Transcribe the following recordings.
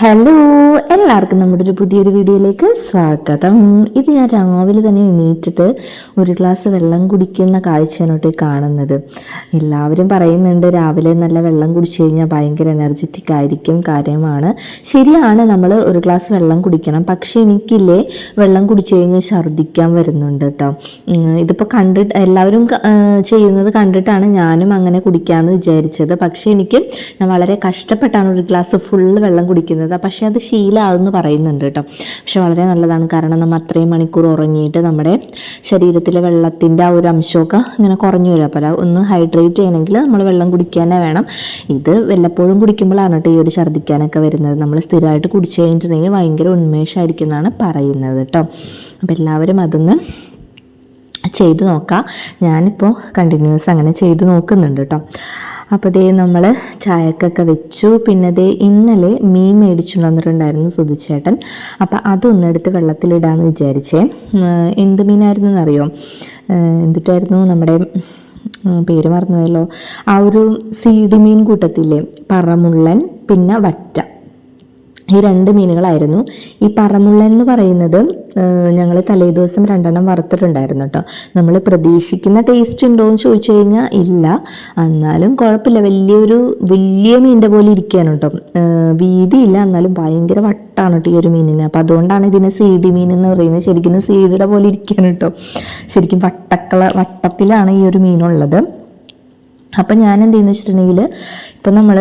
Hello എല്ലാവർക്കും നമ്മുടെ ഒരു പുതിയൊരു വീഡിയോയിലേക്ക് സ്വാഗതം. ഇത് ഞാൻ രാവിലെ തന്നെ എണീറ്റിട്ട് ഒരു ഗ്ലാസ് വെള്ളം കുടിക്കുന്ന കാഴ്ചയാണ് കേട്ടോ കാണുന്നത്. എല്ലാവരും പറയുന്നുണ്ട് രാവിലെ നല്ല വെള്ളം കുടിച്ചു കഴിഞ്ഞാൽ ഭയങ്കര എനർജറ്റിക് ആയിരിക്കും കാര്യമാണ്. ശരിയാണ് നമ്മൾ ഒരു ഗ്ലാസ് വെള്ളം കുടിക്കണം. പക്ഷേ എനിക്കില്ലേ വെള്ളം കുടിച്ചു കഴിഞ്ഞാൽ ഛർദ്ദിക്കാൻ വരുന്നുണ്ട് കേട്ടോ ഇതിപ്പോൾ കണ്ടിട്ട് എല്ലാവരും ചെയ്യുന്നത് കണ്ടിട്ടാണ് ഞാനും അങ്ങനെ കുടിക്കാമെന്ന് വിചാരിച്ചത്. പക്ഷേ എനിക്ക് ഞാൻ വളരെ കഷ്ടപ്പെട്ടാണ് ഒരു ഗ്ലാസ് ഫുള്ള് വെള്ളം കുടിക്കുന്നത്. പക്ഷേ അത് ശീലമാകുമെന്ന് പറയുന്നുണ്ട് കേട്ടോ. പക്ഷെ വളരെ നല്ലതാണ്. കാരണം നമ്മൾ അത്രയും മണിക്കൂർ ഉറങ്ങിയിട്ട് നമ്മുടെ ശരീരത്തിലെ വെള്ളത്തിന്റെ ആ ഒരു അംശമൊക്കെ ഇങ്ങനെ കുറഞ്ഞു വരും. അപ്പോൾ ഒന്ന് ഹൈഡ്രേറ്റ് ചെയ്യണമെങ്കിൽ നമ്മൾ വെള്ളം കുടിക്കാനേ വേണം. ഇത് വല്ലപ്പോഴും കുടിക്കുമ്പോഴാണ് കേട്ടോ ഈ ഒരു ഛർദ്ദിക്കാനൊക്കെ വരുന്നത്. നമ്മൾ സ്ഥിരമായിട്ട് കുടിച്ചു കഴിഞ്ഞിട്ടുണ്ടെങ്കിൽ ഭയങ്കര ഉന്മേഷമായിരിക്കും എന്നാണ് പറയുന്നത് കേട്ടോ. അപ്പോൾ എല്ലാവരും അതൊന്ന് ചെയ്ത് നോക്കാം. ഞാനിപ്പോൾ കണ്ടിന്യൂസ് അങ്ങനെ ചെയ്ത് നോക്കുന്നുണ്ട് കേട്ടോ അപ്പോൾ ദേ നമ്മൾ ചായക്കൊക്കെ വെച്ചു. പിന്നെ ദേ ഇന്നലെ മീൻ മേടിച്ചു വന്നിട്ടുണ്ടായിരുന്നു സുധിച്ചേട്ടൻ അപ്പോൾ അതൊന്നെടുത്ത് വെള്ളത്തിലിടാമെന്ന് വിചാരിച്ചേ. എന്ത് മീനായിരുന്നു എന്നറിയോ എന്തിട്ടായിരുന്നു നമ്മുടെ പേര് മറന്നുപോയല്ലോ. ആ ഒരു സീഡി മീൻ കൂട്ടത്തില്ലേ? പറമുള്ളൻ പിന്നെ വറ്റ. ഈ രണ്ട് മീനുകളായിരുന്നു. ഈ പറമുള്ള എന്ന് പറയുന്നത് ഞങ്ങൾ തലേദിവസം രണ്ടെണ്ണം വറുത്തിട്ടുണ്ടായിരുന്നു കേട്ടോ നമ്മൾ പ്രതീക്ഷിക്കുന്ന ടേസ്റ്റ് ഉണ്ടോ എന്ന് ചോദിച്ചു കഴിഞ്ഞാൽ ഇല്ല. എന്നാലും കുഴപ്പമില്ല. വലിയൊരു വലിയ മീനിന്റെ പോലെ ഇരിക്കുകയാണ് കേട്ടോ വീതിയില്ല. എന്നാലും ഭയങ്കര വട്ടാണ് കേട്ടോ ഈ ഒരു മീനിന്. അപ്പോൾ അതുകൊണ്ടാണ് ഇതിനെ സീഡി മീൻ എന്ന് പറയുന്നത്. ശരിക്കും സീഡിയുടെ പോലെ ഇരിക്കുകയാണ് കേട്ടോ ശരിക്കും വട്ടക്കള വട്ടത്തിലാണ് ഈ ഒരു മീനുള്ളത്. അപ്പം ഞാൻ എന്ത് ചെയ്യുന്നു വെച്ചിട്ടുണ്ടെങ്കിൽ ഇപ്പം നമ്മൾ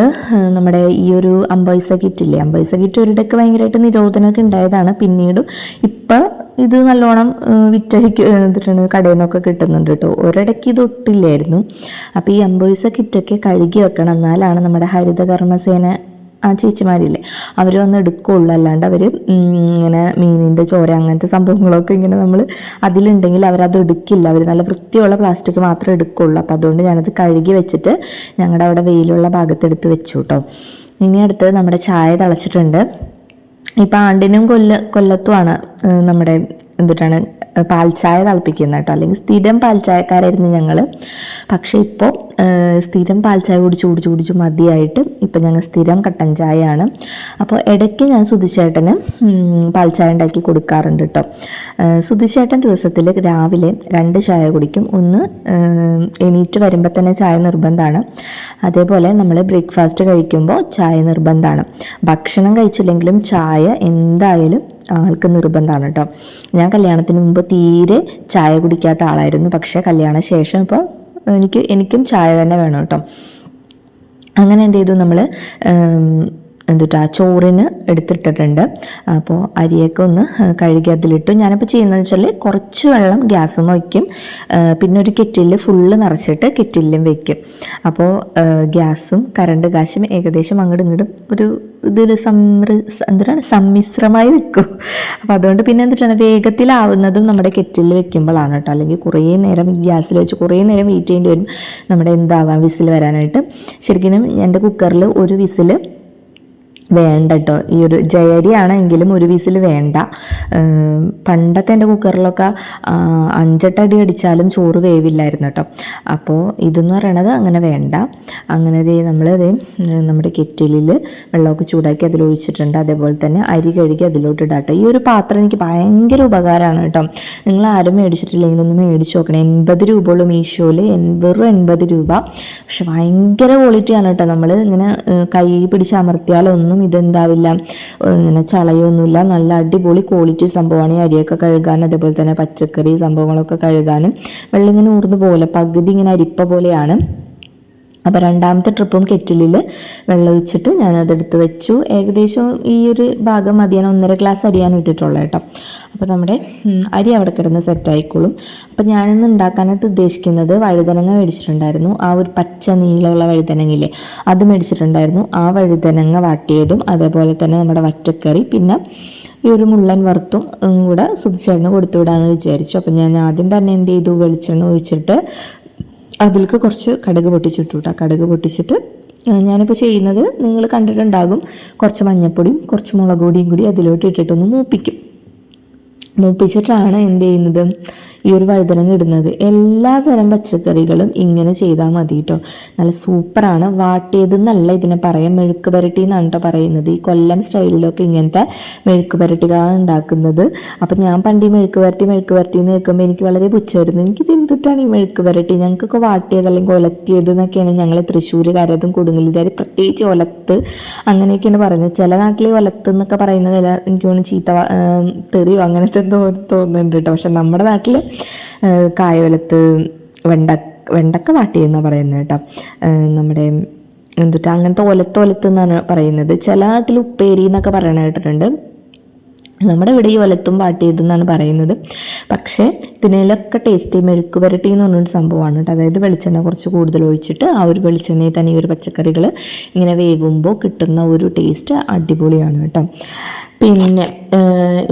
നമ്മുടെ ഈ ഒരു അമ്പൈസ കിറ്റില്ലേ അമ്പൈസ കിറ്റ് ഒരിടയ്ക്ക് ഭയങ്കരമായിട്ട് നിരോധനമൊക്കെ ഉണ്ടായതാണ് പിന്നീടും ഇപ്പം ഇത് നല്ലോണം വിറ്റഴിക്ക് എന്നിട്ടാണ് കടയിൽ നിന്നൊക്കെ കിട്ടുന്നുണ്ട് കേട്ടോ ഒരിടയ്ക്ക് ഇത് ഒട്ടില്ലായിരുന്നു. അപ്പോൾ ഈ അമ്പൈസ കിറ്റൊക്കെ കഴുകി വെക്കണം. എന്നാലാണ് നമ്മുടെ ഹരിത കർമ്മസേന ആ ചേച്ചിമാരില്ലേ അവരൊന്നും എടുക്കുകയുള്ളൂ അല്ലാണ്ട് അവർ ഇങ്ങനെ മീനിന്റെ ചോര അങ്ങനത്തെ സംഭവങ്ങളൊക്കെ ഇങ്ങനെ നമ്മൾ അതിലുണ്ടെങ്കിൽ അവരത് എടുക്കില്ല. അവർ നല്ല വൃത്തിയുള്ള പ്ലാസ്റ്റിക് മാത്രമേ എടുക്കുള്ളൂ. അപ്പോൾ അതുകൊണ്ട് ഞാനത് കഴുകി വെച്ചിട്ട് ഞങ്ങളുടെ അവിടെ വെയിലുള്ള ഭാഗത്ത് എടുത്ത് വെച്ചു കേട്ടോ ഇനി അടുത്തത് നമ്മുടെ ചായ തിളച്ചിട്ടുണ്ട്. ഇപ്പം ആണ്ടിനും കൊല്ല കൊല്ലത്തുമാണ് നമ്മുടെ എന്തിട്ടാണ് പാൽച്ചായ തിളപ്പിക്കുന്ന കേട്ടോ. അല്ലെങ്കിൽ സ്ഥിരം പാൽച്ചായക്കാരായിരുന്നു ഞങ്ങൾ പക്ഷേ ഇപ്പോൾ സ്ഥിരം പാൽച്ചായ കുടിച്ച് കുടിച്ച് കുടിച്ച് മതിയായിട്ട് ഇപ്പം ഞങ്ങൾ സ്ഥിരം കട്ടൻ ചായയാണ്. അപ്പോൾ ഇടയ്ക്ക് ഞാൻ സുധിച്ചേട്ടന് പാൽച്ചായ ഉണ്ടാക്കി കൊടുക്കാറുണ്ട് കേട്ടോ. സുധിച്ചേട്ടൻ ദിവസത്തിൽ രാവിലെ രണ്ട് ചായ കുടിക്കും. ഒന്ന് എണീറ്റ് വരുമ്പോൾ തന്നെ ചായ നിർബന്ധമാണ്. അതേപോലെ നമ്മൾ ബ്രേക്ക്ഫാസ്റ്റ് കഴിക്കുമ്പോൾ ചായ നിർബന്ധമാണ്. ഭക്ഷണം കഴിച്ചില്ലെങ്കിലും ചായ എന്തായാലും ആൾക്ക് നിർബന്ധമാണ് കേട്ടോ. ഞാൻ കല്യാണത്തിന് മുമ്പ് തീരെ ചായ കുടിക്കാത്ത ആളായിരുന്നു. പക്ഷേ കല്യാണ ശേഷം ഇപ്പോൾ എനിക്ക് എനിക്കും ചായ തന്നെ വേണം കേട്ടോ. അങ്ങനെ എന്ത് ചെയ്തു നമ്മൾ എന്തുട്ടാ ചോറിന് എടുത്തിട്ടിട്ടുണ്ട്. അപ്പോൾ അരിയൊക്കെ ഒന്ന് കഴുകി അതിലിട്ടു. ഞാനിപ്പോൾ ചെയ്യുന്നതെന്ന് വെച്ചാൽ കുറച്ച് വെള്ളം ഗ്യാസും വയ്ക്കും പിന്നെ ഒരു കെറ്റിലിൽ ഫുള്ള് നിറച്ചിട്ട് കെറ്റിലും വയ്ക്കും അപ്പോൾ ഗ്യാസും കറണ്ട് കാശും ഏകദേശം അങ്ങോട്ടും ഇങ്ങോട്ടും ഒരു ഇതിൽ സംര എന്താണ് സമ്മിശ്രമായി നിൽക്കും അപ്പോൾ അതുകൊണ്ട് പിന്നെ എന്തിട്ടാണ് വേഗത്തിലാവുന്നതും നമ്മുടെ കെറ്റിലിൽ വെക്കുമ്പോഴാണ് കേട്ടോ. അല്ലെങ്കിൽ കുറേ നേരം ഗ്യാസിൽ വെച്ച് കുറേ നേരം വെയിറ്റ് ചെയ്യേണ്ടി വരും. നമ്മുടെ എന്താവാം വിസിൽ വരാനായിട്ട്. ശരിക്കും എന്റെ കുക്കറിൽ ഒരു വിസിൽ വേണ്ട കേട്ടോ ഈ ഒരു ജയരി ആണെങ്കിലും ഒരു വിസിൽ വേണ്ട. പണ്ടത്തെ എന്റെ കുക്കറിലൊക്കെ അഞ്ചെട്ടടി അടിച്ചാലും ചോറ് വേവില്ലായിരുന്നു കേട്ടോ അപ്പോൾ ഇതെന്ന് പറയണത് അങ്ങനെ വേണ്ട. അങ്ങനെ നമ്മൾ നമ്മുടെ കെറ്റിലിൽ വെള്ളമൊക്കെ ചൂടാക്കി അതിലൊഴിച്ചിട്ടുണ്ട്. അതേപോലെ തന്നെ അരി കഴുകി അതിലോട്ട് ഇടാട്ടോ ഈ ഒരു പാത്രം എനിക്ക് ഭയങ്കര ഉപകാരമാണ് കേട്ടോ. നിങ്ങൾ ആരും മേടിച്ചിട്ടില്ലെങ്കിൽ ഒന്ന് മേടിച്ച് നോക്കണം. എൺപത് രൂപ ഉള്ളൂ മീഷോയിൽ വെറും എൺപത് രൂപ. പക്ഷെ ഭയങ്കര ക്വാളിറ്റിയാണ് കേട്ടോ നമ്മൾ ഇങ്ങനെ കൈ പിടിച്ച് അമർത്തിയാലൊന്നും ഇതെന്താവില്ല ഏഹ്, ഇങ്ങനെ ചളയൊന്നുമില്ല. നല്ല അടിപൊളി ക്വാളിറ്റി സംഭവമാണ് ഈ അരിയൊക്കെ കഴുകാൻ. അതേപോലെ തന്നെ പച്ചക്കറി സംഭവങ്ങളൊക്കെ കഴുകാനും. വെള്ളം ഇങ്ങനെ ഊർന്നു പോലെ പകുതി ഇങ്ങനെ അരിപ്പ പോലെയാണ്. അപ്പോൾ രണ്ടാമത്തെ ട്രിപ്പും കെറ്റിലിൽ വെള്ളം ഒഴിച്ചിട്ട് ഞാനതെടുത്ത് വെച്ചു. ഏകദേശം ഈ ഒരു ഭാഗം മതിയാണ് ഒന്നര ഗ്ലാസ് അരിയാണ് ഇട്ടിട്ടുള്ളത് കേട്ടോ. അപ്പോൾ നമ്മുടെ അരി അവിടെ കിടന്ന് സെറ്റായിക്കോളും അപ്പോൾ ഞാനിന്ന് ഉണ്ടാക്കാനായിട്ട് ഉദ്ദേശിക്കുന്നത് വഴുതനങ്ങ മേടിച്ചിട്ടുണ്ടായിരുന്നു. ആ ഒരു പച്ച നീളമുള്ള വഴുതനങ്ങയില്ലേ അത് മേടിച്ചിട്ടുണ്ടായിരുന്നു. ആ വഴുതനങ്ങ വാട്ടിയതും അതേപോലെ തന്നെ നമ്മുടെ വറ്റക്കറി പിന്നെ ഈ ഒരു മുള്ളൻ വറുത്തും കൂടെ സുതിച്ചെണ്ണ കൊടുത്തു വിടാമെന്ന് വിചാരിച്ചു. അപ്പം ഞാൻ ആദ്യം തന്നെ എന്ത് ചെയ്തു വെളിച്ചെണ്ണ ഒഴിച്ചിട്ട് അതിലേക്ക് കുറച്ച് കടുക് പൊട്ടിച്ചിട്ടു കേട്ടോ കടുക് പൊട്ടിച്ചിട്ട് ഞാനിപ്പോൾ ചെയ്യുന്നത് നിങ്ങൾ കണ്ടിട്ടുണ്ടാകും. കുറച്ച് മഞ്ഞൾപ്പൊടിയും കുറച്ച് മുളക് പൊടിയും കൂടി അതിലോട്ട് ഇട്ടിട്ടൊന്ന് മൂപ്പിക്കും. മൂപ്പിച്ചിട്ടാണ് എന്ത് ചെയ്യുന്നത്? ഈ ഒരു വഴുതനങ്ങ ഇടുന്നത്. എല്ലാതരം പച്ചക്കറികളും ഇങ്ങനെ ചെയ്താൽ മതി കേട്ടോ നല്ല സൂപ്പറാണ്. വാട്ടിയത് എന്നല്ല ഇതിനെ പറയാം. മെഴുക്ക് പുരട്ടി എന്നാണ് കേട്ടോ പറയുന്നത്. ഈ കൊല്ലം സ്റ്റൈലിലൊക്കെ ഇങ്ങനത്തെ മെഴുക്ക് പുരട്ടികളാണ് ഉണ്ടാക്കുന്നത്. അപ്പം ഞാൻ പണ്ട് ഈ മെഴുക്ക് പുരട്ടി മെഴുക്ക് പുരട്ടി എന്ന് കേൾക്കുമ്പോൾ എനിക്ക് വളരെ പുച്ഛമായിരുന്നു. എനിക്ക് എന്തുട്ടാണ് ഈ മെഴുക്ക് പുരട്ടി? ഞങ്ങൾക്കൊക്കെ വാട്ടിയത് അല്ലെങ്കിൽ ഒലത്തിയത് എന്നൊക്കെയാണ് ഞങ്ങൾ തൃശ്ശൂരുകാരതും കൊടുങ്ങല്ലൂരുകാർ പ്രത്യേകിച്ച് ഒലത്ത് അങ്ങനെയൊക്കെയാണ് പറയുന്നത്. ചില നാട്ടിൽ ഒലത്ത് എന്നൊക്കെ പറയുന്നത് എനിക്ക് തോന്നുന്നു ചീത്ത തെറിയോ അങ്ങനത്തെ തോന്നുന്നുണ്ട് കേട്ടോ. പക്ഷെ നമ്മുടെ നാട്ടിൽ കായവലത്ത് വെണ്ട വെണ്ടക്ക വാട്ടി എന്നാണ് പറയുന്നത് കേട്ടോ. നമ്മുടെ എന്തുട്ടാ അങ്ങനത്തെ ഒലത്തോലത്ത് ഒലത്ത് എന്നാണ് പറയുന്നത്. ചില നാട്ടിൽ ഉപ്പേരി എന്നൊക്കെ പറയണ കേട്ടിട്ടുണ്ട്. നമ്മുടെ ഇവിടെ ഈ ഒലത്തും വാട്ടിയതെന്നാണ് പറയുന്നത്. പക്ഷേ ഇതിനൊക്കെ ടേസ്റ്റ് മെഴുക്ക് പുരട്ടി എന്ന് പറഞ്ഞൊരു സംഭവമാണ് കേട്ടോ. അതായത് വെളിച്ചെണ്ണ കുറച്ച് കൂടുതൽ ഒഴിച്ചിട്ട് ആ ഒരു വെളിച്ചെണ്ണയിൽ തന്നെ ഈ ഒരു പച്ചക്കറികൾ ഇങ്ങനെ വേവുമ്പോൾ കിട്ടുന്ന ഒരു ടേസ്റ്റ് അടിപൊളിയാണ് കേട്ടോ. പിന്നെ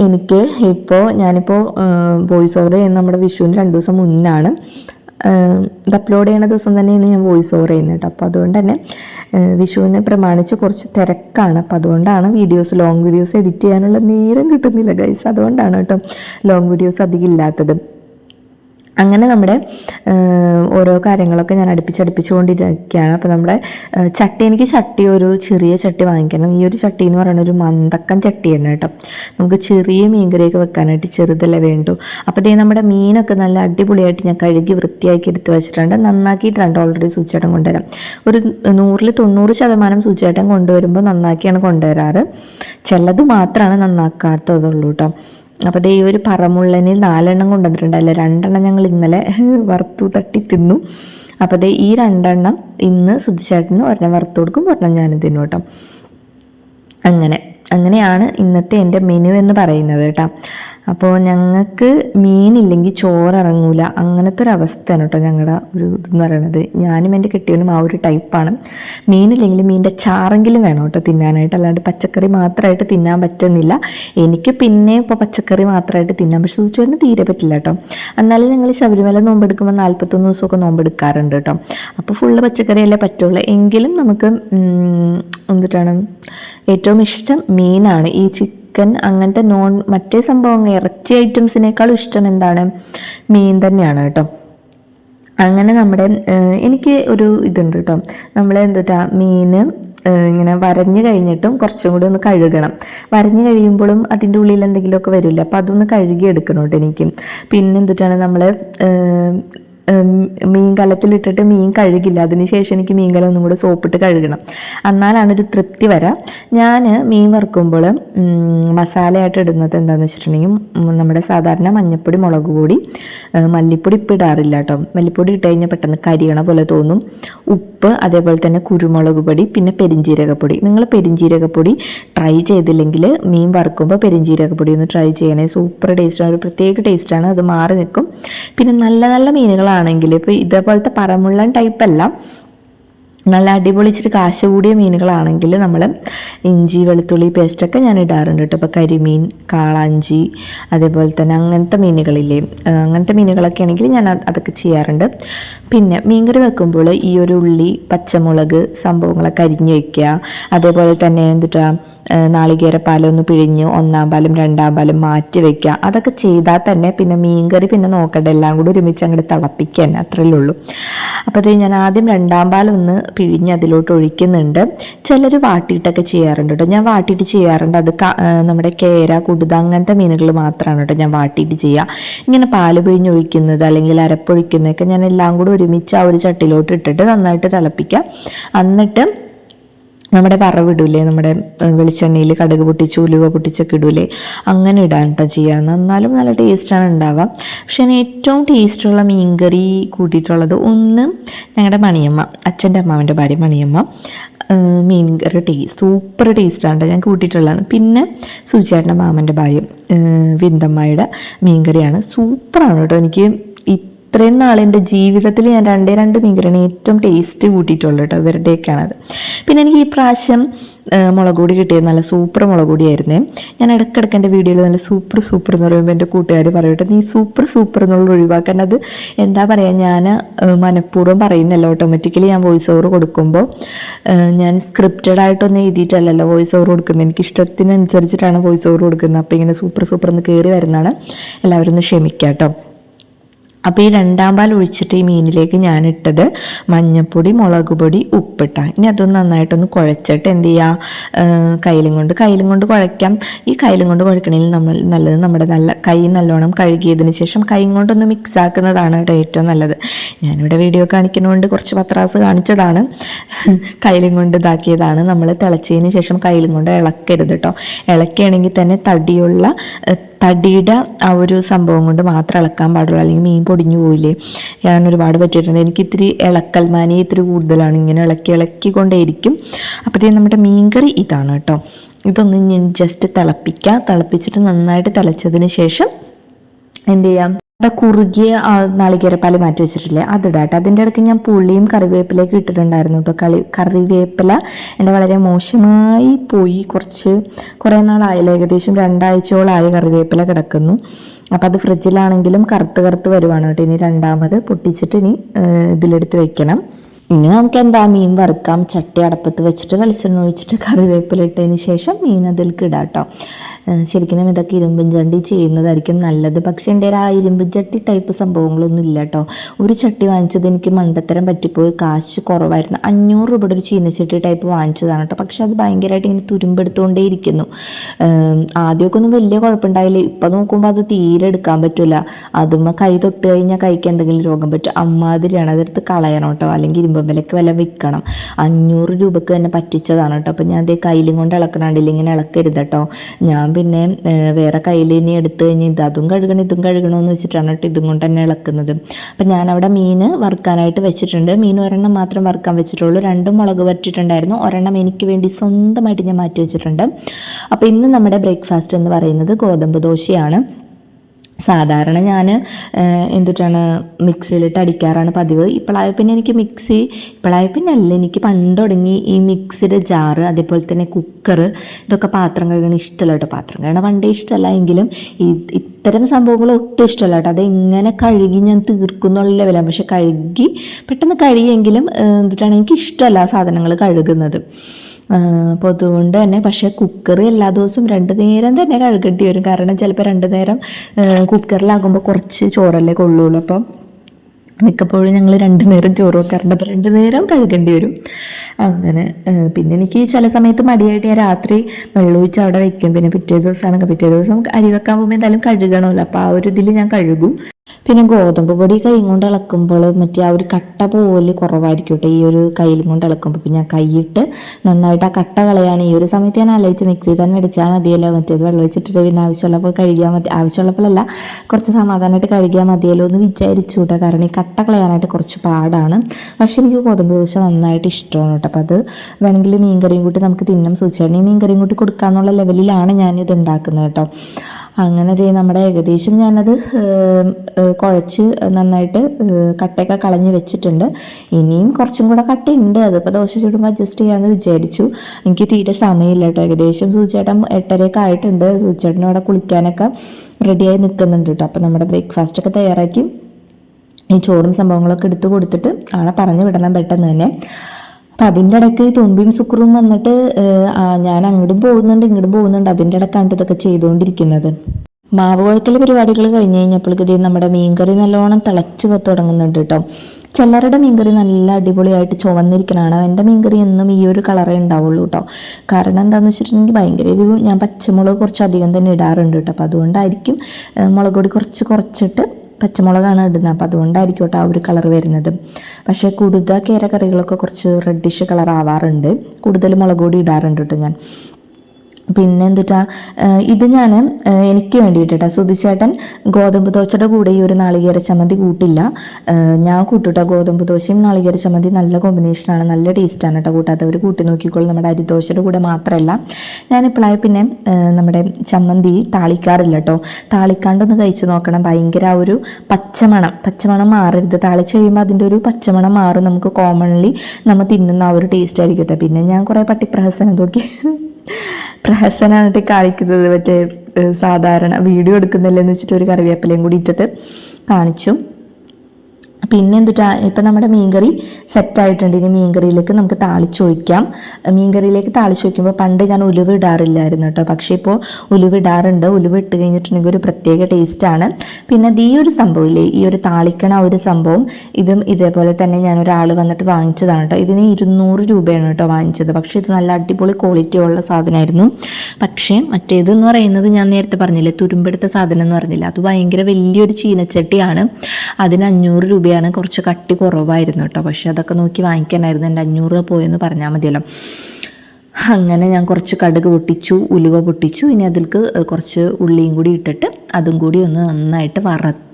എനിക്ക് ഇപ്പോൾ ഞാനിപ്പോൾ വോയിസ് ഓവർ ചെയ്യുന്ന നമ്മുടെ വിഷുവിന് രണ്ട് ദിവസം മുന്നാണ് ഇത് അപ്ലോഡ് ചെയ്യുന്ന ദിവസം തന്നെയാണ് ഞാൻ വോയിസ് ഓവർ ചെയ്യുന്നത് കേട്ടോ. അപ്പോൾ അതുകൊണ്ട് തന്നെ വിഷുവിനെ പ്രമാണിച്ച് കുറച്ച് തിരക്കാണ്. അപ്പോൾ അതുകൊണ്ടാണ് വീഡിയോസ് ലോങ് വീഡിയോസ് എഡിറ്റ് ചെയ്യാനുള്ള നേരം കിട്ടുന്നില്ല ഗൈസ് അതുകൊണ്ടാണ് കേട്ടോ ലോങ് വീഡിയോസ് അധികം ഇല്ലാത്തത്. അങ്ങനെ നമ്മുടെ ഓരോ കാര്യങ്ങളൊക്കെ ഞാൻ അടുപ്പിച്ചടുപ്പിച്ചുകൊണ്ടിരിക്കുകയാണ്. അപ്പോൾ നമ്മുടെ ചട്ടി എനിക്ക് ചട്ടി ഒരു ചെറിയ ചട്ടി വാങ്ങിക്കണം. ഈ ഒരു ചട്ടി എന്ന് പറയുന്നത് ഒരു മന്തക്കൻ ചട്ടിയാണ് കേട്ടോ. നമുക്ക് ചെറിയ മീൻകറിയൊക്കെ വെക്കാനായിട്ട് ചെറുതല്ലേ വേണ്ടു. അപ്പോൾ ഇതേ നമ്മുടെ മീനൊക്കെ നല്ല അടിപൊളിയായിട്ട് ഞാൻ കഴുകി വൃത്തിയാക്കി എടുത്ത് വെച്ചിട്ടുണ്ട്. നന്നാക്കിയിട്ടുണ്ട് ഓൾറെഡി സൂചേട്ടൻ കൊണ്ടുവരാം. ഒരു നൂറിൽ തൊണ്ണൂറ് ശതമാനം സൂചേട്ടൻ കൊണ്ടുവരുമ്പോൾ നന്നാക്കിയാണ് കൊണ്ടുവരാറ്. ചിലത് മാത്രമാണ് നന്നാക്കാത്തതുള്ളൂ കേട്ടോ. അപ്പോൾ ദേ ഈ ഒരു പറമുള്ളനിൽ നാലെണ്ണം കൊണ്ടുവന്നിട്ടുണ്ട്. അല്ല? രണ്ടെണ്ണം ഞങ്ങൾ ഇന്നലെ വറുത്തു തട്ടി തിന്നു. അപ്പോൾ ദേ ഈ രണ്ടെണ്ണം ഇന്ന് സുധിച്ചേട്ടന് ഒരെണ്ണം വറുത്തു കൊടുക്കും ഒരെണ്ണം ഞാൻ തിന്നു കേട്ടോ. അങ്ങനെ. അങ്ങനെയാണ് ഇന്നത്തെ എന്റെ മെനു എന്ന് പറയുന്നത് കേട്ടോ. അപ്പോൾ ഞങ്ങൾക്ക് മീനില്ലെങ്കിൽ ചോറിറങ്ങൂല. അങ്ങനത്തെ ഒരു അവസ്ഥയാണ് കേട്ടോ ഞങ്ങളുടെ ഒരു ഇതെന്ന് പറയണത്. ഞാനും എന്റെ കെട്ടിയവനും ആ ഒരു ടൈപ്പാണ്. മീനില്ലെങ്കിൽ മീനിന്റെ ചാറെങ്കിലും വേണം കേട്ടോ തിന്നാനായിട്ട്. അല്ലാണ്ട് പച്ചക്കറി മാത്രമായിട്ട് തിന്നാൻ പറ്റുന്നില്ല. എനിക്ക് പിന്നെ ഇപ്പോൾ പച്ചക്കറി മാത്രമായിട്ട് തിന്നാൻ പക്ഷെ സൂചിച്ചേട്ടന് തീരെ പറ്റില്ല കേട്ടോ എന്നാലും ഞങ്ങൾ ശബരിമല നോമ്പെടുക്കുമ്പോൾ നാൽപ്പത്തൊന്ന് ദിവസമൊക്കെ നോമ്പെടുക്കാറുണ്ട് കേട്ടോ അപ്പോൾ ഫുള്ള് പച്ചക്കറിയല്ലേ പറ്റുള്ളൂ. എങ്കിലും നമുക്ക് എന്തിട്ടാണ് ഏറ്റവും ഇഷ്ടം മീനാണ്. ഈ ചിക്കൻ അങ്ങനത്തെ നോൺ മറ്റേ സംഭവങ്ങൾ ഇറച്ചി ഐറ്റംസിനേക്കാളും ഇഷ്ടം എന്താണ്? മീൻ തന്നെയാണ് കേട്ടോ. അങ്ങനെ നമ്മുടെ എനിക്ക് ഒരു ഇതുണ്ട് കേട്ടോ. നമ്മൾ എന്താ മീൻ ഇങ്ങനെ വരഞ്ഞു കഴിഞ്ഞിട്ടും കുറച്ചും കൂടി ഒന്ന് കഴുകണം. വരഞ്ഞു കഴിയുമ്പോഴും അതിന്റെ ഉള്ളിൽ എന്തെങ്കിലുമൊക്കെ വരില്ല? അപ്പോൾ അതൊന്ന് കഴുകി എടുക്കണം കേട്ടോ എനിക്ക്. പിന്നെ എന്തിട്ടാണ് നമ്മൾ മീൻ കലത്തിലിട്ടിട്ട് മീൻ കഴുകില്ല. അതിനുശേഷം എനിക്ക് മീൻ കലം ഒന്നും കൂടെ സോപ്പിട്ട് കഴുകണം. എന്നാലാണ് ഒരു തൃപ്തി വരാം. ഞാൻ മീൻ വറുക്കുമ്പോൾ മസാലയായിട്ട് ഇടുന്നത് എന്താണെന്ന് വെച്ചിട്ടുണ്ടെങ്കിൽ നമ്മുടെ സാധാരണ മഞ്ഞപ്പൊടി മുളക് പൊടി മല്ലിപ്പൊടി ഇപ്പം ഇടാറില്ല കേട്ടോ. മല്ലിപ്പൊടി ഇട്ട് കഴിഞ്ഞാൽ പെട്ടെന്ന് കരിയണ പോലെ തോന്നും. ഉപ്പ് അതേപോലെ തന്നെ കുരുമുളക് പൊടി പിന്നെ പെരിഞ്ജീരകപ്പൊടി നിങ്ങൾ പെരിഞ്ജീരകപ്പൊടി ട്രൈ ചെയ്തില്ലെങ്കിൽ മീൻ വറുക്കുമ്പോൾ പെരിഞ്ജീരകപ്പൊടി ഒന്ന് ട്രൈ ചെയ്യണേ. സൂപ്പർ ടേസ്റ്റാണ്. ഒരു പ്രത്യേക ടേസ്റ്റാണ്. അത് മാറി നിൽക്കും. പിന്നെ നല്ല നല്ല മീനുകളാണെങ്കിൽ ഇപ്പോൾ ഇതേപോലത്തെ പറമുള്ളൻ ടൈപ്പ് അല്ല നല്ല അടിപൊളി ഇച്ചിരി കാശ് കൂടിയ മീനുകളാണെങ്കിൽ നമ്മൾ ഇഞ്ചി വെളുത്തുള്ളി പേസ്റ്റൊക്കെ ഞാൻ ഇടാറുണ്ട് കേട്ടോ. ഇപ്പോൾ കരിമീൻ കാളാഞ്ചി അതേപോലെ തന്നെ അങ്ങനത്തെ മീനുകളില്ലേ. അങ്ങനത്തെ മീനുകളൊക്കെ ആണെങ്കിൽ ഞാൻ അതൊക്കെ ചെയ്യാറുണ്ട്. പിന്നെ മീൻകറി വെക്കുമ്പോൾ ഈ ഒരു ഉള്ളി പച്ചമുളക് സംഭവങ്ങളൊക്കെ അരിഞ്ഞ് വയ്ക്കുക അതേപോലെ തന്നെ എന്തിട്ടാ നാളികേരപ്പാലൊന്ന് പിഴിഞ്ഞ് ഒന്നാം പാലും രണ്ടാം പാലും മാറ്റി വയ്ക്കുക അതൊക്കെ ചെയ്താൽ തന്നെ പിന്നെ മീൻകറി പിന്നെ നോക്കണ്ട. എല്ലാം കൂടി ഒരുമിച്ച് അങ്ങോട്ട് തിളപ്പിക്കുക തന്നെ. അത്രയേ ഉള്ളൂ. അപ്പോൾ അത് ഞാൻ ആദ്യം രണ്ടാം പാലൊന്ന് പിഴിഞ്ഞ് അതിലോട്ട് ഒഴിക്കുന്നുണ്ട്. ചിലർ വാട്ടിയിട്ടൊക്കെ ചെയ്യാറുണ്ട് കേട്ടോ. ഞാൻ വാട്ടിയിട്ട് ചെയ്യാറുണ്ട്. അത് നമ്മുടെ കേര കുടുത അങ്ങനത്തെ മീനുകൾ മാത്രമാണ് കേട്ടോ ഞാൻ വാട്ടിയിട്ട് ചെയ്യുക ഇങ്ങനെ പാൽ പിഴിഞ്ഞൊഴിക്കുന്നത് അല്ലെങ്കിൽ അരപ്പൊഴിക്കുന്നതൊക്കെ ഞാൻ എല്ലാം കൂടി ഒരുമിച്ച് ആ ഒരു ചട്ടിയിലോട്ട് ഇട്ടിട്ട് നന്നായിട്ട് തിളപ്പിക്കുക എന്നിട്ട് നമ്മുടെ പറവിടൂലേ നമ്മുടെ വെളിച്ചെണ്ണയിൽ കടുക് പൊട്ടിച്ച് ഉലുവ പൊട്ടിച്ചൊക്കെ ഇടൂലേ അങ്ങനെ ഇടാൻ കേട്ടോ ചെയ്യാന്ന് എന്നാലും നല്ല ടേസ്റ്റാണ് ഉണ്ടാവുക പക്ഷെ ഞാൻ ഏറ്റവും ടേസ്റ്റുള്ള മീൻകറി കൂട്ടിയിട്ടുള്ളത് ഒന്ന് ഞങ്ങളുടെ മണിയമ്മ അച്ഛന്റെ അമ്മാവന്റെ ഭാര്യ മണിയമ്മ മീൻ മീൻകറി ടേസ്റ്റ് സൂപ്പർ ടേസ്റ്റാണ് ഞാൻ കൂട്ടിയിട്ടുള്ളതാണ് പിന്നെ സുചേട്ടന്റെ മാമന്റെ ഭാര്യ വിന്തമ്മയുടെ മീൻകറിയാണ്. സൂപ്പറാണ് കേട്ടോ എനിക്ക് ഇത്രയും നാൾ എന്റെ ജീവിതത്തിൽ ഞാൻ രണ്ടേ രണ്ട് മീൻകറിയാണ് ഏറ്റവും ടേസ്റ്റ് കൂട്ടിയിട്ടുള്ളത് കേട്ടോ. ഇവരുടെയൊക്കെയാണത് പിന്നെ എനിക്ക് ഈ പ്രാവശ്യം മുളക് പൊടി കിട്ടിയത് നല്ല സൂപ്പർ മുളക് പൊടിയായിരുന്നേ. ഞാൻ ഇടയ്ക്കിടയ്ക്ക് എന്റെ വീഡിയോയിൽ നല്ല സൂപ്പർ സൂപ്പർ എന്ന് പറയുമ്പോൾ എന്റെ കൂട്ടുകാർ പറയട്ടെ നീ സൂപ്പർ സൂപ്പർ എന്നുള്ള ഒഴിവാക്കാൻ അത് എന്താ പറയുക ഞാൻ മനഃപൂർവം പറയുന്നല്ല ഓട്ടോമാറ്റിക്കലി ഞാൻ വോയിസ് ഓവർ കൊടുക്കുമ്പോൾ ഞാൻ സ്ക്രിപ്റ്റഡ് ആയിട്ടൊന്നും എഴുതിയിട്ടല്ലല്ലോ വോയിസ് ഓവർ കൊടുക്കുന്നത്. എനിക്ക് ഇഷ്ടത്തിനനുസരിച്ചിട്ടാണ് വോയിസ് ഓവർ കൊടുക്കുന്നത്. അപ്പോൾ ഇങ്ങനെ സൂപ്പർ സൂപ്പർ എന്ന് കയറി വരുന്നതാണ്. എല്ലാവരും ഒന്ന് ക്ഷമിക്കാം കേട്ടോ അപ്പോൾ ഈ രണ്ടാം പാൽ ഒഴിച്ചിട്ട് ഈ മീനിലേക്ക് ഞാൻ ഇട്ടത് മഞ്ഞൾപ്പൊടി മുളക് പൊടി ഉപ്പിട്ട. ഇനി അതൊന്ന് നന്നായിട്ടൊന്ന് കുഴച്ചിട്ട് എന്ത് ചെയ്യുക കയ്യിലും കൊണ്ട് കയ്യിലും കൊണ്ട് കുഴയ്ക്കാം. ഈ കയ്യിലും കൊണ്ട് കുഴക്കണമെങ്കിൽ നമ്മൾ നല്ലത് നമ്മുടെ നല്ല കൈ നല്ലോണം കഴുകിയതിന് ശേഷം കൈ കൊണ്ടൊന്ന് മിക്സ് ആക്കുന്നതാണ് കേട്ടോ ഏറ്റവും നല്ലത്. ഞാനിവിടെ വീഡിയോ കാണിക്കുന്നതുകൊണ്ട് കുറച്ച് പത്രാസ് കാണിച്ചതാണ്. കയ്യിലും കൊണ്ട് ഇതാക്കിയതാണ്. നമ്മൾ തിളച്ചതിന് ശേഷം കയ്യിലും കൊണ്ട് ഇളക്കരുത് കേട്ടോ. ഇളക്കുകയാണെങ്കിൽ തന്നെ തടിയുള്ള തടിയുടെ ആ ഒരു സംഭവം കൊണ്ട് മാത്രം ഇളക്കാൻ പാടുള്ളൂ. അല്ലെങ്കിൽ മീൻ പൊടിഞ്ഞു പോയില്ലേ. ഞാൻ ഒരുപാട് പറ്റിയിട്ടുണ്ട്. എനിക്ക് ഇത്തിരി ഇളക്കൽമാനി ഇത്തിരി കൂടുതലാണ്. ഇങ്ങനെ ഇളക്കി ഇളക്കി കൊണ്ടേയിരിക്കും. അപ്പോഴത്തേക്കും നമ്മുടെ മീൻകറി ഇതാണ് കേട്ടോ. ഇതൊന്ന് ഞാൻ ജസ്റ്റ് തിളപ്പിക്കുക തിളപ്പിച്ചിട്ട് നന്നായിട്ട് തിളച്ചതിന് ശേഷം എന്ത് ചെയ്യാം? ഇവിടെ കുറുകിയ ആ നാളികേരപ്പാൽ മാറ്റി വെച്ചിട്ടില്ലേ? അതിടാട്ടെ. അതിന്റെ ഇടയ്ക്ക് ഞാൻ പുളിയും കറിവേപ്പിലേക്ക് ഇട്ടിട്ടുണ്ടായിരുന്നു കേട്ടോ കളി കറിവേപ്പില എന്റെ വളരെ മോശമായി പോയി. കുറച്ച് കുറേ നാളായില്ല. ഏകദേശം രണ്ടാഴ്ചയോളമായി കറിവേപ്പില കിടക്കുന്നു. അപ്പോൾ അത് ഫ്രിഡ്ജിലാണെങ്കിലും കറുത്ത് കറുത്ത് വരുവാണ് കേട്ടോ ഇനി രണ്ടാമത് പൊട്ടിച്ചിട്ട് ഇനി ഇതിലെടുത്ത് വെക്കണം. ഇനി നമുക്ക് എന്താ മീൻ വറുക്കാം? ചട്ടി അടപ്പത്ത് വെച്ചിട്ട് വെളിച്ചെണ്ണ ഒഴിച്ചിട്ട് കറിവേപ്പില ഇട്ടതിന് ശേഷം മീൻ അതിലേക്ക് ഇടാം കേട്ടോ ശരിക്കും ഇതൊക്കെ ഇരുമ്പും ചട്ടി ചെയ്യുന്നതായിരിക്കും നല്ലത്. പക്ഷേ എന്റെ ആ ഇരുമ്പും ചട്ടി ടൈപ്പ് സംഭവങ്ങളൊന്നും ഇല്ല കേട്ടോ ഒരു ചട്ടി വാങ്ങിച്ചത് എനിക്ക് മണ്ടത്തരം പറ്റിപ്പോയി. കാശ് കുറവായിരുന്നു. അഞ്ഞൂറ് രൂപയുടെ ഒരു ചീനച്ചട്ടി ടൈപ്പ് വാങ്ങിച്ചതാണ് കേട്ടോ പക്ഷെ അത് ഭയങ്കരമായിട്ട് ഇങ്ങനെ തുരുമ്പെടുത്തുകൊണ്ടേ ഇരിക്കുന്നു ആദ്യമൊക്കെ ഒന്നും വലിയ കുഴപ്പമുണ്ടായില്ല. ഇപ്പം നോക്കുമ്പോൾ അത് തീരെ എടുക്കാൻ പറ്റില്ല അതുമ്മ കൈ തൊട്ട് കഴിഞ്ഞാൽ കൈക്ക് എന്തെങ്കിലും രോഗം പറ്റും. അമ്മാതിരിയാണ്. അതെടുത്ത് കളയണം കേട്ടോ അല്ലെങ്കിൽ ഇരുമ്പ് വിലക്ക് വല്ല വിൽക്കണം. അഞ്ഞൂറ് രൂപക്ക് തന്നെ പറ്റിച്ചതാണ് കേട്ടോ. അപ്പം ഞാൻ അതേ കയ്യിലും കൊണ്ട് ഇളക്കണണ്ടില്ല ഇങ്ങനെ ഇളക്കരുത് കേട്ടോ. ഞാൻ പിന്നെ വേറെ കയ്യിൽ ഇനി എടുത്തു കഴിഞ്ഞ് ഇത് അതും കഴുകണം ഇതും കഴുകണമെന്ന് വെച്ചിട്ടാണ് കേട്ടോ ഇതും കൊണ്ട് തന്നെ ഇളക്കുന്നത്. അപ്പം ഞാൻ അവിടെ മീൻ വറുക്കാനായിട്ട് വെച്ചിട്ടുണ്ട്. മീൻ ഒരെണ്ണം മാത്രം വറുക്കാൻ വെച്ചിട്ടുള്ളൂ. രണ്ടും മുളക് വരട്ടിട്ടുണ്ടായിരുന്നു ഒരെണ്ണം എനിക്ക് വേണ്ടി സ്വന്തമായിട്ട് ഞാൻ മാറ്റി വെച്ചിട്ടുണ്ട്. അപ്പോൾ ഇന്ന് നമ്മുടെ ബ്രേക്ക്ഫാസ്റ്റ് എന്ന് പറയുന്നത് ഗോതമ്പ് ദോശയാണ്. സാധാരണ ഞാൻ എന്തുട്ടാണ് മിക്സിയിലിട്ട് അടിക്കാറാണ് പതിവ്. ഇപ്പോഴായ പിന്നെ എനിക്ക് മിക്സി ഇപ്പോഴായ പിന്നെ അല്ല എനിക്ക് പണ്ട് തുടങ്ങി ഈ മിക്സിയുടെ ജാറ് അതേപോലെ തന്നെ കുക്കർ ഇതൊക്കെ പാത്രം കഴുകണ ഇഷ്ടമല്ല കേട്ടോ പാത്രം കഴുകണ പണ്ടേ ഇഷ്ടമല്ല എങ്കിലും ഇത്തരം സംഭവങ്ങൾ ഒട്ടും ഇഷ്ടമല്ല കേട്ടോ അത് എങ്ങനെ കഴുകി ഞാൻ തീർക്കുന്നുള്ള ലെവലാണ്. പക്ഷെ കഴുകി പെട്ടെന്ന് കഴിയെങ്കിലും എന്തുട്ടാണ് എനിക്ക് ഇഷ്ടമല്ല സാധനങ്ങൾ കഴുകുന്നത്. അപ്പോൾ അതുകൊണ്ട് തന്നെ പക്ഷേ കുക്കർ എല്ലാ ദിവസവും രണ്ട് നേരം തന്നെ കഴുകേണ്ടി വരും. കാരണം ചിലപ്പോൾ രണ്ട് നേരം കുക്കറിലാകുമ്പോൾ കുറച്ച് ചോറല്ലേ കൊള്ളുള്ളൂ. അപ്പം മിക്കപ്പോഴും ഞങ്ങൾ രണ്ട് നേരം ചോറ് വെക്കാറുണ്ട്. അപ്പോൾ രണ്ട് നേരം കഴുകേണ്ടി വരും. അങ്ങനെ പിന്നെ എനിക്ക് ചില സമയത്ത് മടിയായിട്ട് ഞാൻ രാത്രി വെള്ളമൊഴിച്ച് അവിടെ വയ്ക്കും പിന്നെ പിറ്റേ ദിവസമാണെങ്കിൽ പിറ്റേ ദിവസം അരി വെക്കാൻ പോകുമ്പോൾ എന്തായാലും കഴുകണമല്ലോ. അപ്പോൾ ആ ഒരു ഇതിൽ ഞാൻ കഴുകും. പിന്നെ ഗോതമ്പ് പൊടി കൈ കൊണ്ട് ഇളക്കുമ്പോൾ മറ്റേ ആ ഒരു കട്ട പോലെ കുറവായിരിക്കും കേട്ടോ ഈ ഒരു കയ്യിലും കൊണ്ട് ഇളക്കുമ്പോൾ. പിന്നെ ഞാൻ കൈയിട്ട് നന്നായിട്ട് ആ കട്ട കളയാണ്. ഈ ഒരു സമയത്ത് ഞാൻ ആലോചിച്ച് മിക്സി തന്നെ അടിച്ചാൽ മതിയല്ലോ. മറ്റേത് വെള്ളം ഒഴിച്ചിട്ട് പിന്നെ ആവശ്യമുള്ളപ്പോൾ കഴുകിയാൽ മതി. ആവശ്യമുള്ളപ്പോഴല്ല കുറച്ച് സമാധാനമായിട്ട് കഴുകിയാൽ മതിയല്ലോ എന്ന് വിചാരിച്ചു കേട്ടോ. കാരണം ഈ കട്ട കളയാനായിട്ട് കുറച്ച് പാടാണ്. പക്ഷേ എനിക്ക് ഗോതമ്പ് ദോശ നന്നായിട്ട് ഇഷ്ടമാണ് കേട്ടോ. അപ്പോൾ അത് വേണമെങ്കിൽ മീൻകറിയും കൂട്ടി നമുക്ക് തിന്നാം. സൂചിച്ചാണെങ്കിൽ മീൻകറിയും കൂട്ടി കൊടുക്കാന്നുള്ള ലെവലിലാണ് ഞാനിത് ഉണ്ടാക്കുന്നത് കേട്ടോ. അങ്ങനെ നമ്മുടെ ഏകദേശം ഞാനത് കുഴച്ച് നന്നായിട്ട് കട്ടയൊക്കെ കളഞ്ഞ് വെച്ചിട്ടുണ്ട്. ഇനിയും കുറച്ചും കൂടെ കട്ടയുണ്ട്. അതിപ്പോൾ ദോശ ചുടുമ്പോൾ അഡ്ജസ്റ്റ് ചെയ്യാമെന്ന് വിചാരിച്ചു. എനിക്ക് തീരെ സമയമില്ല കേട്ടോ. ഏകദേശം സൂചേട്ടൻ എട്ടരയൊക്കെ ആയിട്ടുണ്ട്. സൂചേട്ടൻ അവിടെ കുളിക്കാനൊക്കെ റെഡിയായി നിൽക്കുന്നുണ്ട് കേട്ടോ. അപ്പോൾ നമ്മുടെ ബ്രേക്ക്ഫാസ്റ്റൊക്കെ തയ്യാറാക്കി. ഈ ചോറും സംഭവങ്ങളൊക്കെ എടുത്ത് കൊടുത്തിട്ട് ആളെ പറഞ്ഞു വിടണം പെട്ടെന്ന് തന്നെ. അപ്പം അതിന്റെ ഇടയ്ക്ക് തുമ്പിയും സുക്രും വന്നിട്ട് ഞാൻ അങ്ങോട്ടും പോകുന്നുണ്ട് ഇങ്ങോട്ടും പോകുന്നുണ്ട്. അതിന്റെ ഇടയ്ക്കാണ് ഇതൊക്കെ ചെയ്തുകൊണ്ടിരിക്കുന്നത്. മാവ് കുഴക്കൽ പരിപാടികൾ കഴിഞ്ഞ് കഴിഞ്ഞപ്പോഴേക്ക് നമ്മുടെ മീൻകറി നല്ലോണം തിളച്ച് തുടങ്ങുന്നുണ്ട് കേട്ടോ ചിലരുടെ മീൻകറി നല്ല അടിപൊളിയായിട്ട് ചുവന്നിരിക്കണതാണ് എന്റെ മീൻകറി എന്നും ഈ ഒരു കളറേ ഉണ്ടാവുള്ളൂ കേട്ടോ കാരണം എന്താണെന്ന് വെച്ചിട്ടുണ്ടെങ്കിൽ ഭയങ്കര എരിവും ഞാൻ പച്ചമുളക് കുറച്ച് അധികം തന്നെ ഇടാറുണ്ട് കേട്ടോ അപ്പോൾ അതുകൊണ്ടായിരിക്കും മുളക് പൊടി കുറച്ച് കുറച്ചിട്ട് പച്ചമുളകാണ് ഇടുന്നത്. അപ്പോൾ അതുകൊണ്ടായിരിക്കും കേട്ടോ ആ ഒരു കളർ വരുന്നത്. പക്ഷേ കൂടുതൽ കേര കറികളൊക്കെ കുറച്ച് റെഡിഷ് കളർ ആവാറുണ്ട്. കൂടുതൽ മുളക് പൊടി ഇടാറുണ്ട് കേട്ടോ ഞാൻ. പിന്നെ എന്തുട്ടാ ഇത് ഞാൻ എനിക്ക് വേണ്ടിയിട്ടാ സുധിച്ചേട്ടൻ ഗോതമ്പ് ദോശയുടെ കൂടെ ഈ ഒരു നാളികേര ചമ്മന്തി കൂട്ടില്ല. ഞാൻ കൂട്ടുട്ടോ ഗോതമ്പ് ദോശയും നാളികേര ചമ്മന്തി നല്ല കോമ്പിനേഷനാണ് നല്ല ടേസ്റ്റാണ് കേട്ടോ കൂട്ടാത്തവർ കൂട്ടി നോക്കിക്കോളും. നമ്മുടെ അരിദോശയുടെ കൂടെ മാത്രമല്ല ഞാനിപ്പോഴായി പിന്നെ നമ്മുടെ ചമ്മന്തി താളിക്കാറില്ല കേട്ടോ താളിക്കാണ്ടൊന്ന് കഴിച്ചു നോക്കണം. ഭയങ്കര ആ ഒരു പച്ചമണം പച്ചമണം മാറരുത്. താളിച്ച് കഴിയുമ്പോൾ അതിന്റെ ഒരു പച്ചമണം മാറും. നമുക്ക് കോമൺലി നമ്മൾ തിന്നുന്ന ആ ഒരു ടേസ്റ്റ് ആയിരിക്കും കേട്ടോ പിന്നെ ഞാൻ കുറേ പട്ടിപ്രഹസനം നോക്കി. പ്രഹസനായിട്ട് കാണിക്കുന്നത് മറ്റേ സാധാരണ വീഡിയോ എടുക്കുന്നില്ലെന്ന് വെച്ചിട്ട് ഒരു കറിവേപ്പിലയും കൂടി ഇട്ടിട്ട് കാണിച്ചു. പിന്നെ എന്തുട്ടാ ഇപ്പം നമ്മുടെ മീൻകറി സെറ്റായിട്ടുണ്ട് ഇനി മീൻകറിയിലേക്ക് നമുക്ക് താളിച്ചൊഴിക്കാം. മീൻകറിയിലേക്ക് താളിച്ചൊഴിക്കുമ്പോൾ പണ്ട് ഞാൻ ഉലുവ ഇടാറില്ലായിരുന്നു കേട്ടോ. പക്ഷേ ഇപ്പോൾ ഉലുവ ഇടാറുണ്ട്. ഉലുവ ഇട്ട് കഴിഞ്ഞിട്ടുണ്ടെങ്കിൽ ഒരു പ്രത്യേക ടേസ്റ്റാണ് പിന്നെ ഈ ഒരു സംഭവമില്ലേ ഈ ഒരു താളിക്കണ ഒരു സംഭവം ഇതും ഇതേപോലെ തന്നെ ഞാൻ ഒരാൾ വന്നിട്ട് വാങ്ങിച്ചതാണ് കേട്ടോ. ഇതിന് ഇരുന്നൂറ് രൂപയാണ് കേട്ടോ വാങ്ങിച്ചത്. പക്ഷേ ഇത് നല്ല അടിപൊളി ക്വാളിറ്റി ഉള്ള സാധനമായിരുന്നു പക്ഷേ മറ്റേതെന്ന് പറയുന്നത് ഞാൻ നേരത്തെ പറഞ്ഞില്ലേ? തുരുമ്പെടുത്ത സാധനം എന്ന് പറഞ്ഞില്ല? അത് ഭയങ്കര വലിയൊരു ചീനച്ചട്ടിയാണ്. അതിന് അഞ്ഞൂറ് രൂപയാണ് കുറച്ച് കട്ടി കുറവായിരുന്നു കേട്ടോ. പക്ഷേ അതൊക്കെ നോക്കി വാങ്ങിക്കാനായിരുന്നു. എന്റെ അഞ്ഞൂറ് രൂപ പോയെന്ന് പറഞ്ഞാൽ മതിയല്ലോ. അങ്ങനെ ഞാൻ കുറച്ച് കടുക് പൊട്ടിച്ചു ഉലുവ പൊട്ടിച്ചു. ഇനി അതിൽക്ക് കുറച്ച് ഉള്ളിയും കൂടി ഇട്ടിട്ട് അതും കൂടി ഒന്ന് നന്നായിട്ട് വറുത്ത്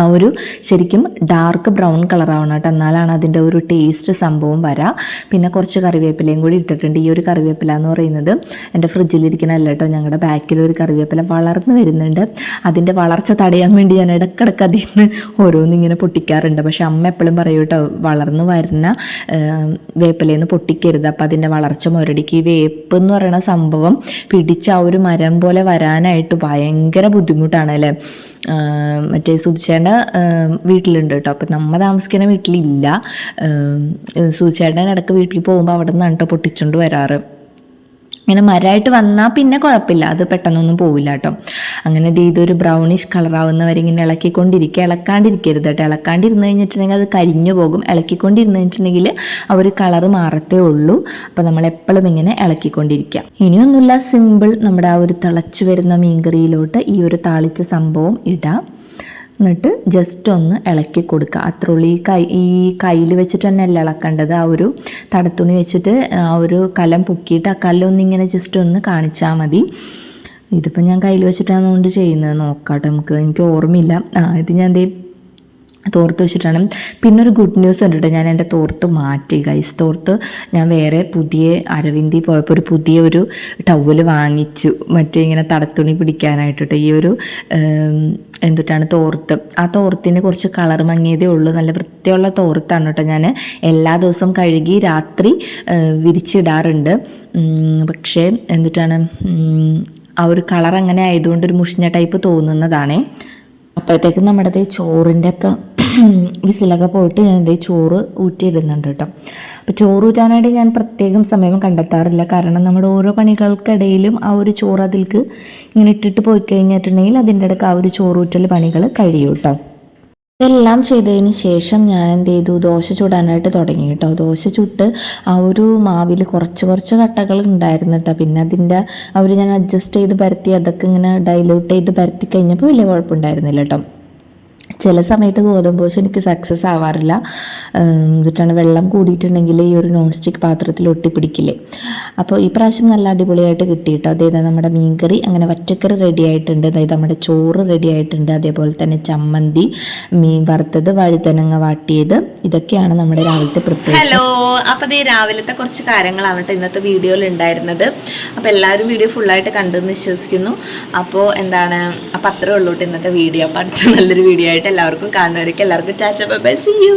ആ ഒരു ശരിക്കും ഡാർക്ക് ബ്രൗൺ കളറാവണം കേട്ടോ. എന്നാലാണ് അതിന്റെ ഒരു ടേസ്റ്റ് സംഭവം വരാം. പിന്നെ കുറച്ച് കറിവേപ്പിലയും കൂടി ഇട്ടിട്ടുണ്ട്. ഈ ഒരു കറിവേപ്പില എന്ന് പറയുന്നത് എന്റെ ഫ്രിഡ്ജിലിരിക്കണല്ല കേട്ടോ. ഞങ്ങളുടെ ബാക്കിൽ ഒരു കറിവേപ്പില വളർന്നു വരുന്നുണ്ട്. അതിന്റെ വളർച്ച തടയാൻ വേണ്ടി ഞാൻ ഇടക്കിടക്ക് അതിൽ നിന്ന് ഓരോന്നിങ്ങനെ പൊട്ടിക്കാറുണ്ട്. പക്ഷെ അമ്മ എപ്പോഴും പറയും കേട്ടോ വളർന്നു വരുന്ന വേപ്പിലയിൽ നിന്ന് പൊട്ടിക്കരുത്. അപ്പോൾ അതിന്റെ വളർച്ച മുരടിക്ക്. ഈ വേപ്പ് എന്ന് പറയുന്ന സംഭവം പിടിച്ച ആ ഒരു മരം പോലെ വരാനായിട്ട് ഭയങ്കര ബുദ്ധിമുട്ടാണ് അല്ലേ? മറ്റേ സുധിച്ചേട്ടന്റെ വീട്ടിലുണ്ട് കേട്ടോ. അപ്പം നമ്മ താമസിക്കുന്ന വീട്ടിലില്ല. സുധിച്ചേട്ടൻ ഇടയ്ക്ക് വീട്ടിൽ പോകുമ്പോൾ അവിടെ നിന്നാണ് കേട്ടോ പൊട്ടിച്ചുകൊണ്ട് വരാറ്. ഇങ്ങനെ മരമായിട്ട് വന്നാൽ പിന്നെ കുഴപ്പമില്ല അത് പെട്ടെന്നൊന്നും പോവില്ല കേട്ടോ അങ്ങനെ ഇതൊരു ബ്രൗണിഷ് കളറാവുന്നവരെ ഇങ്ങനെ ഇളക്കിക്കൊണ്ടിരിക്കുക ഇളക്കാണ്ടിരിക്കരുത് കേട്ടോ ഇളക്കാണ്ടിരുന്ന് കഴിഞ്ഞിട്ടുണ്ടെങ്കിൽ അത് കരിഞ്ഞു പോകും. ഇളക്കിക്കൊണ്ടിരുന്ന് കഴിഞ്ഞിട്ടുണ്ടെങ്കിൽ ആ ഒരു കളറ് മാറത്തേ ഉള്ളൂ. അപ്പോൾ നമ്മൾ എപ്പോഴും ഇങ്ങനെ ഇളക്കിക്കൊണ്ടിരിക്കുക ഇനിയൊന്നുമില്ല. സിമ്പിൾ നമ്മുടെ ആ ഒരു തിളച്ചു വരുന്ന മീൻകറിയിലോട്ട് ഈ ഒരു താളിച്ച സംഭവം ഇടാം. എന്നിട്ട് ജസ്റ്റ് ഒന്ന് ഇളക്കി കൊടുക്കുക. അത്രേ ഉള്ളൂ. ഈ കൈ ഈ കയ്യിൽ വെച്ചിട്ട് തന്നെ അല്ല ഇളക്കേണ്ടത്? ആ ഒരു തടത്തുണി വെച്ചിട്ട് ആ ഒരു കലം പൊക്കിയിട്ട് ആ കല്ലൊന്നിങ്ങനെ ജസ്റ്റ് ഒന്ന് കാണിച്ചാൽ മതി. ഇതിപ്പോൾ ഞാൻ കയ്യിൽ വെച്ചിട്ടാണ് കൊണ്ട് ചെയ്യുന്നത്. നോക്കാട്ടോ നമുക്ക്. എനിക്ക് ഓർമ്മയില്ല. ആ ഇത് ഞാൻ ദേ തോർത്ത് വെച്ചിട്ടാണ്. പിന്നെ ഒരു ഗുഡ് ന്യൂസ് ഉണ്ട് ഞാൻ എന്റെ തോർത്ത് മാറ്റി ഗൈസ് തോർത്ത് ഞാൻ വേറെ പുതിയ അരവിന്ദി പോയപ്പോൾ ഒരു പുതിയ ഒരു ടവൽ വാങ്ങിച്ചു. മറ്റേ ഇങ്ങനെ തടത്തുണി പിടിക്കാനായിട്ട് ഈ ഒരു എന്തുട്ടാണ് തോർത്ത്. ആ തോർത്തിന് കുറച്ച് കളർ മങ്ങിയതേ ഉള്ളൂ. നല്ല വൃത്തിയുള്ള തോർത്താണ് കേട്ടോ ഞാൻ എല്ലാ ദിവസവും കഴുകി രാത്രി വിരിച്ചിടാറുണ്ട്. പക്ഷേ എന്തുട്ടാണ് ആ ഒരു കളർ അങ്ങനെ ആയതുകൊണ്ട് ഒരു മുഷിഞ്ഞ ടൈപ്പ് തോന്നുന്നതാണേ. അപ്പോഴത്തേക്കും നമ്മുടെ ദേ ചോറിന്റെ ഒക്കെ വിസിലൊക്കെ പോയിട്ട് ഞാൻ ദേ ചോറ് ഊറ്റിയിടുന്നുണ്ട് കേട്ടോ. അപ്പോൾ ചോറ് ഊറ്റാനായിട്ട് ഞാൻ പ്രത്യേകം സമയം കണ്ടെത്താറില്ല. കാരണം നമ്മുടെ ഓരോ പണികൾക്കിടയിലും ആ ഒരു ചോറ് അതിൽക്ക് ഇങ്ങനെ ഇട്ടിട്ട് പോയി കഴിഞ്ഞിട്ടുണ്ടെങ്കിൽ അതിന്റെ ഇടയ്ക്ക് ആ ഒരു ചോറ് ഊറ്റൽ പണികൾ കഴിയും കേട്ടോ. ഇതെല്ലാം ചെയ്തതിന് ശേഷം ഞാൻ എന്ത് ചെയ്തു ദോശ ചുടാനായിട്ട് തുടങ്ങി കേട്ടോ. ദോശ ചുട്ട് ആ ഒരു മാവിൽ കുറച്ച് കുറച്ച് കട്ടകൾ ഉണ്ടായിരുന്നു കേട്ടോ പിന്നെ അതിന്റെ അവർ ഞാൻ അഡ്ജസ്റ്റ് ചെയ്ത് പരത്തി അതൊക്കെ ഇങ്ങനെ ഡൈലൂട്ട് ചെയ്ത് പരത്തി കഴിഞ്ഞപ്പോൾ വലിയ കുഴപ്പമുണ്ടായിരുന്നില്ല കേട്ടോ. ചില സമയത്ത് ഗോതമ്പ് ദോശ എനിക്ക് സക്സസ് ആവാറില്ല. എന്നിട്ടാണ് വെള്ളം കൂടിയിട്ടുണ്ടെങ്കിൽ ഈ ഒരു നോൺ സ്റ്റിക്ക് പാത്രത്തിൽ ഒട്ടിപ്പിടിക്കില്ലേ അപ്പോൾ ഈ പ്രാവശ്യം നല്ല അടിപൊളിയായിട്ട് കിട്ടി കേട്ടോ അതായത് നമ്മുടെ മീൻകറി. അങ്ങനെ വറ്റക്കറി റെഡി ആയിട്ടുണ്ട്. അതായത് നമ്മുടെ ചോറ് റെഡി ആയിട്ടുണ്ട്. അതേപോലെ തന്നെ ചമ്മന്തി മീൻ വറുത്തത് വഴുതനങ്ങ വാട്ടിയത്. ഇതൊക്കെയാണ് നമ്മുടെ രാവിലത്തെ പ്രിപ്പറേഷൻ ഹലോ അപ്പോൾ ഈ രാവിലത്തെ കുറച്ച് കാര്യങ്ങളാണ് കേട്ടോ ഇന്നത്തെ വീഡിയോയിൽ ഉണ്ടായിരുന്നത്. അപ്പോൾ എല്ലാവരും വീഡിയോ ഫുള്ളായിട്ട് കണ്ടെന്ന് വിശ്വസിക്കുന്നു. അപ്പോൾ എന്താണ്? അപ്പോൾ അത്രേ ഉള്ളൂ ഇന്നത്തെ വീഡിയോ അപ്പോൾ അടുത്ത നല്ലൊരു വീഡിയോ ആയിട്ട് എല്ലാവർക്കും കാണുന്നവർക്ക് എല്ലാവർക്കും ടാറ്റ ബൈ സി യു